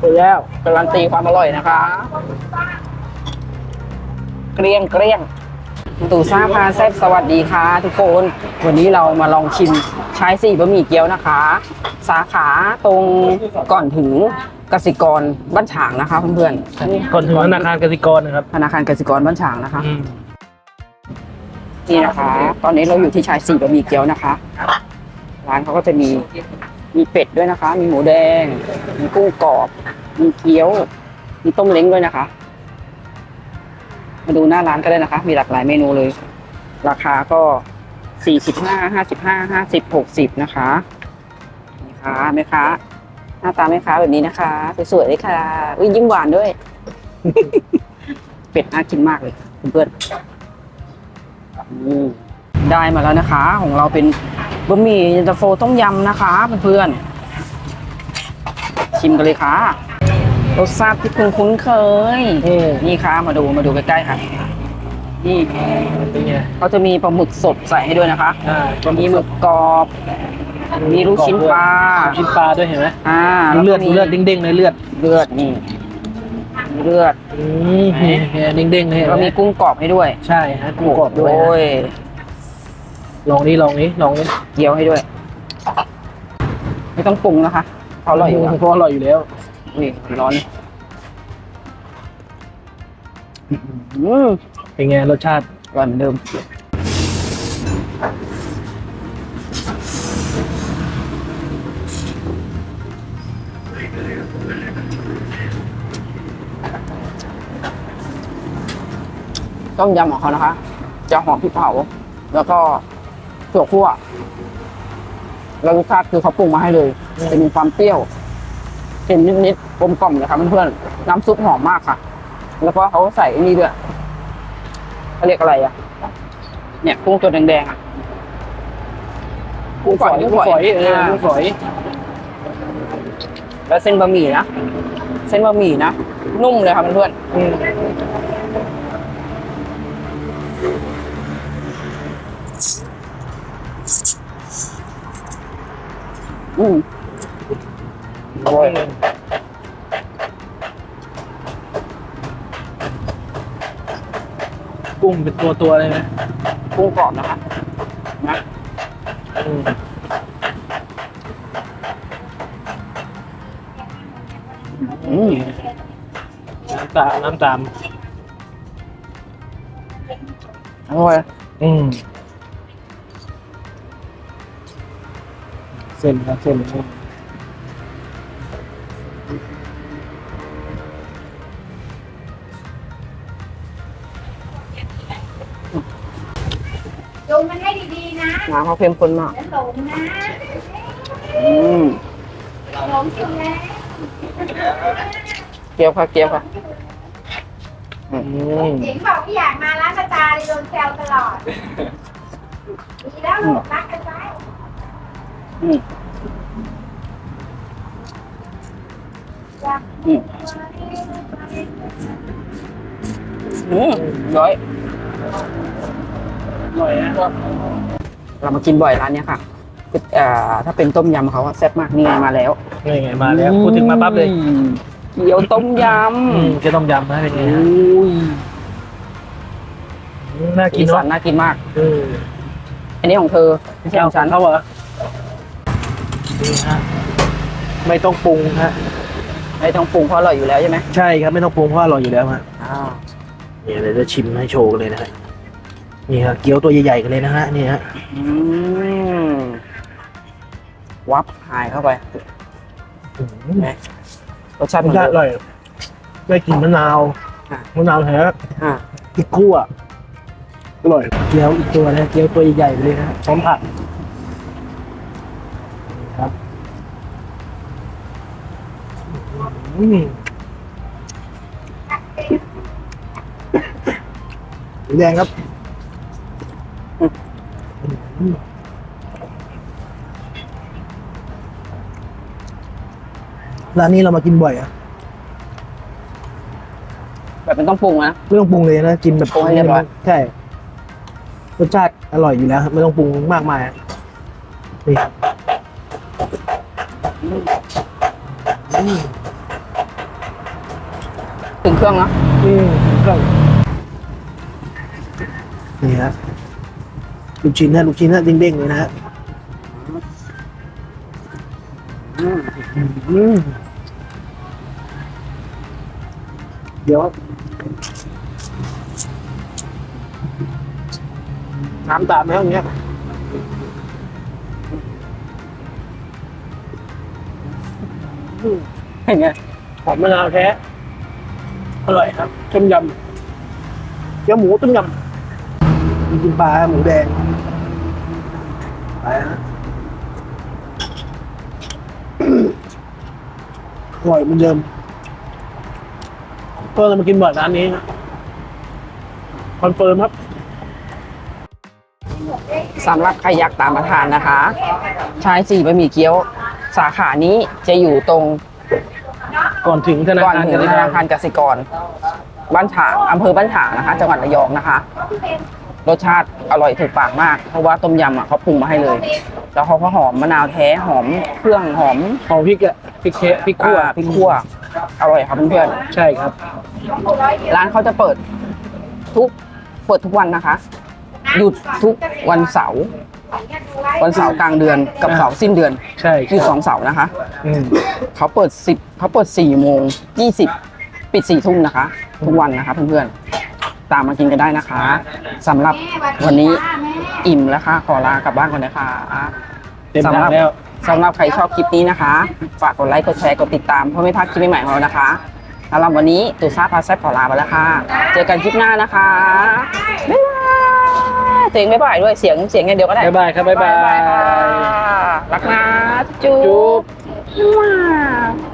ไปแล้วการันตีความอร่อยนะคะ เกลี้ยงเกลี้ยงตู่ซ่าพาแซ่บสวัสดีค่ะ ทุกคน วันนี้เรามาลองชิมชายสี่บะหมี่เกี๊ยวนะคะ สาขาตรงก่อนถึงกสิกรบ้านฉางนะคะเพื่อนๆก่อนถึงธนาคารกสิกรนะครับธนาคารกสิกรบ้านฉางนะคะอืมนี่นะคะ ตอนนี้เราอยู่ที่ชายสี่บะหมี่เกี๊ยวนะคะ ร้านเขาก็จะมี มีเป็ดด้วยนะคะ มีหมูแดง มีกุ้งกรอบ มีเกี๊ยว มีต้มเล้งด้วยนะคะ มาดูหน้าร้านก็ได้นะคะ มีหลากหลายเมนูเลย ราคาก็สี่สิบห้าห้าสิบห้าห้าสิบหกสิบนะคะนี่ค่ะแม่ค้าหน้าตาแม่ค้าแบบนี้นะคะสวยๆเลยค่ะอุ้ยยิ้มหวานด้วย เป็ดน่ากินมากเลยเพื่อนได้มาแล้วนะคะ ของเราเป็น บะหมี่เย็นตาโฟต้มยำนะคะเพื่อนๆชิมกันเลยค่ะรสชาติที่คุณคุ้นเคยอืมนี่ค่ะมาดูมาดูใกล้ๆค่ะนี่เป็นไงเขาจะมีปลาหมึกสดใส่ให้ด้วยนะคะอ่ามีหมึกกรอบ มีลูกชิ้นปลาลูกชิ้นปลาด้วยเห็นไหมอ่าดูเลือดแวดูก็มีเลือดเด้งๆเลยเลือดเลือดนี่มีเลือดอืมเนี่ยเด้งๆเลยแล้วก็มีกุ้งกรอบให้ด้วย ใช่ฮะกุ้งกรอบด้วยโอ้ย ลองนี้ลองนี้ลองนี้เกี๊ยวให้ด้วย ไม่ต้องปรุงนะคะเขาอร่อยอยู่แล้วเพราะอร่อยอยู่แล้วนี่ร้อนอืมเป็นไงรสชาติอร่อยเหมือนเดิมต้มยำของเขานะคะ จะหอมพริกเผา แล้วก็ ถั่วคั่วแล้วรสชาติคือเขาปรุงมาให้เลย จะมีความเปรี้ยวเค็มนิดๆกลมกล่อมเลยค่ะเพื่อนๆน้ำซุปหอมมากค่ะ แล้วก็เขาใส่ไอ้นี่ด้วยเขาเรียกอะไรอะ เนี่ยกุ้งตัวแดงๆอะกุ้งฝอยกุ้งฝอยเออกุ้งฝอยแล้วเส้นบะหมี่นะเส้นบะหมี่นะนุ่มเลยค่ะเพื่อน อืมๆอืมโอ้ยกุ้งเป็นตัวตัวๆเลยนะกุ้งกรอบนะคะนะอืมอืมน้ำตาลน้ำตาลอร่อยอืม เส้นครับเส้นเส้นลงมันให้ดีๆนะน้ำเขาเข้มข้นมาก แล้วหลงนะอืมหลงอยู่แล้วเกี๊ยวค่ะเกี๊ยวค่ะอืมเจ๋งบอกไม่อยากมาร้านสตาร์เลยโดนแซวตลอด ดีแล้วลูกรักกันไว้ อืมอยากอืมอืมร้อยอร่อยนะเรามากินบ่อยร้านเนี้ยค่ะคือเอ่อถ้าเป็นต้มยำเขาอะแซ่บมากนี่ไงมาแล้วนี่ไงมาแล้วพูดถึงมาปั๊บเลยอืมเกี๊ยวต้มยอืมเจะต้มยำนะเป็นำไงโอ้ฮะยอืมน่ากิสีนสัเนาะนน่ากินมากเอออันนี้ของเธอไม่ใช่ของฉันเขาเหรอ นี่ฮะไม่ต้องปรุงฮะไม่ต้องปรุงเพราะอร่อยอยู่แล้วใช่ไหมใช่ครับไม่ต้องปรุงเพราะอร่อยอยู่แล้วฮะอ่านี่เดี๋ยวจะชิมให้โชว์กันเลยนะฮะนี่ฮะเกี๊ยวตัวใหญ่ๆกันเลยนะฮะนี่ฮะอืมวับหายเข้าไปอืมนะรสชาติรเหมืสอนชาติอเดิมร่อยได้กลิ่นมะนาวอะมะนาวแท้อ่าพริกคั่วอร่อยเกี๊ยวอีกตัวนะเกี๊ยวตัวใหญ่ๆไปเลยนะฮะพร้อมผักนี่ ครับอืมสีแดงครับอืมร้านนี้เรามากินบ่อยอะแบบมันต้องปรุงนะ ไม่ต้องปรุงเลยนะ กินแบบปรุงให้เรียบร้อย ใช่ รสชาติอร่อยอยู่แล้วครับไม่ต้องปรุงมากมายอะนี่อืม ถึงเครื่องนะอืมก็นี่ฮะลูกชิ้นนะลูกชิ้นนะเด้งๆเลยนะฮะอืมอืมเดี๋ยว น้ำตามแล้วอย่างเงี้ย เห็นไงหอมมะนาวแท้ อร่อยครับต้มยำเกี๊ยวหมูต้มยำมีกินปลาหมูแดงไปฮะอร่อยเหมือนเดิมก็เลยมากินบ่อยร้านนี้คอนเฟิร์มครับสำหรับใครอยากตามมาทานนะคะชายสี่บะหมี่เกี๊ยว สาขานี้จะอยู่ตรงก่อนถึงธนาก่อนคารถึงธนาคารกสิกร บ้านฉางอำเภอบ้านฉางนะคะ จังหวัดระยองนะคะ รสชาติอร่อยถูกปากมาก เพราะว่าต้มยำอะเขาปรุงมาให้เลย แล้วเขาก็หอมมะนาวแท้หอมเครื่องหอมหอมพริกอะพริกเคะพริกขั่วอ่าพริกขั่ว อร่อยครับเพื่อนใช่ครับ ๆร้านเขาจะเปิดทุกเปิดทุกวันนะคะ หยุดทุกวันเสาร์ วันเสาร์กลางเดือนกับเสาร์สิ้นเดือนใช่หยุดสองเสาร์นะคะอืมเขาเปิดสิบเขาเปิดสี่โมงยี่สิบปิดสี่ทุ่มนะคะ ทุกวันนะคะเพื่อนๆตามมากินกันได้นะคะสำหรับวันนี้อิ่มแล้วค่ะ ขอลากลับบ้านก่อนนะคะเต็มสำหถัรังแล้ว สำหรับใครชอบคลิปนี้นะคะ ฝากกดไลค์กดแชร์กดติดตามเพื่อไม่พลาดคลิปใหม่ๆของเรานะคะสำหรับวันนี้ตูซ่าพาแซ่บขอลาไปแล้วค่ะ เจอกันคลิปหน้านะคะบ๊ายบาย เสียงบ๊ายบายด้วยเสียงเสียงอย่างเดียวก็ได้บ๊ายบายครับบ๊ายบายค่ะรักนะจุจุ๊๊บบ